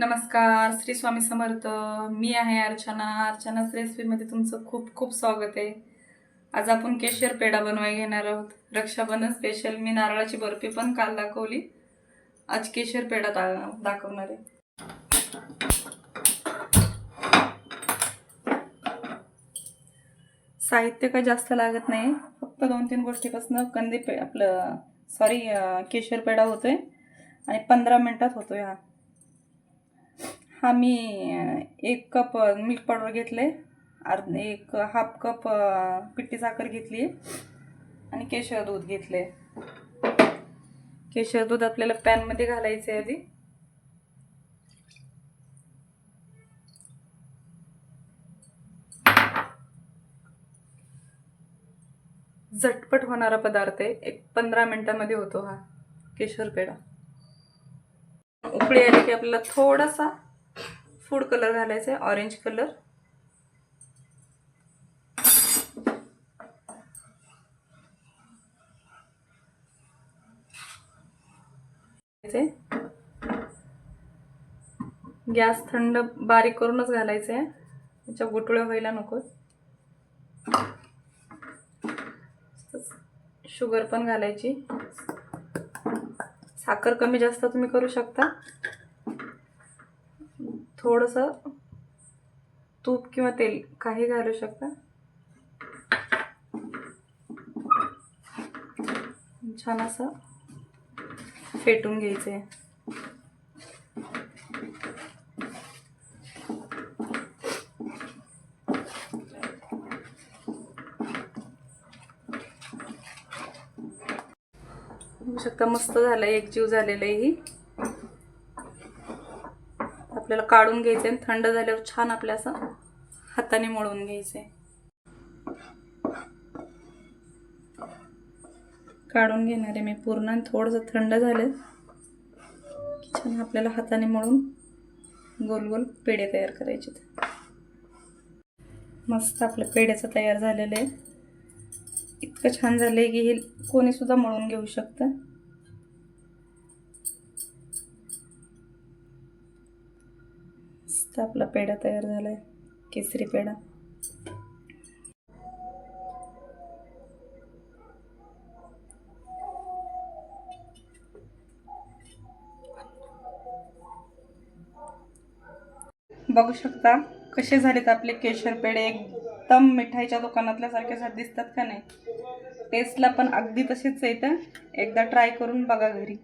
नमस्कार श्री स्वामी समर्थ. मी आहे अर्चना. अर्चनाच रेसिपीमध्ये तुमचं खूप खूप स्वागत आहे. आज आपण केशर पेढा बनवाय घेणार आहोत. रक्षाबंधन स्पेशल मी नारळाची बर्फी पण काल दाखवली. आज केशर पेढा दा दाखवणार आहे. साहित्य काही जास्त लागत नाही. फक्त दोन तीन गोष्टीपासून कंदी पे आपलं सॉरी केशर पेढा होतोय. आणि पंधरा मिनटात होतोय हा. हा मी एक कप मिल्क पावडर घेतले अर्ध एक हाफ कप पिट्टी पिठी साखर घेतली आणि केशर दूध घेतले केशर दूध आपल्याला पॅनमध्ये घालायचं आहे आधी. झटपट होणारा पदार्थ आहे. एक पंधरा मिनिटामध्ये होतो हा केशर पेढा. उकळी आली की आपल्याला थोडासा फूड कलर घालायचा आहे ऑरेंज कलर. गॅस थंड बारीक करूनच घालायचं आहे त्याच्या गुटळ्या व्हायला नको शुगर पण घालायची. साखर कमी जास्त तुम्ही करू शकता. थोडंसं तूप किंवा तेल काही घालू शकता. छान असं फेटून घ्यायचं आहे शकता मस्त झालं एक जीव झालेलं ही. आपल्याला काढून घ्यायचं आहे थंड झाल्यावर छान आपल्या असं हाताने मळून घ्यायचं. आहे काढून घेणार आहे मी पूर्ण आणि थोडंसं थंड झालं की छान आपल्याला हाताने मळून गोल गोल पेढे तयार करायचे मस्त आपलं पेढ्याचं तयार झालेलं आहे. इतकं छान झालं आहे की हे कोणीसुद्धा मळून घेऊ शकतं. मस्त आपला पेढा तयार झाला आहे केसरी पेढा. बघू शकता कसे झालेत आपले केशर पेढे? एकदम मिठाईच्या दुकानातल्यासारखे सारखे दिसतात का नाही? टेस्टला पण अगदी तसेच येतं एकदा ट्राय करून बघा घरी.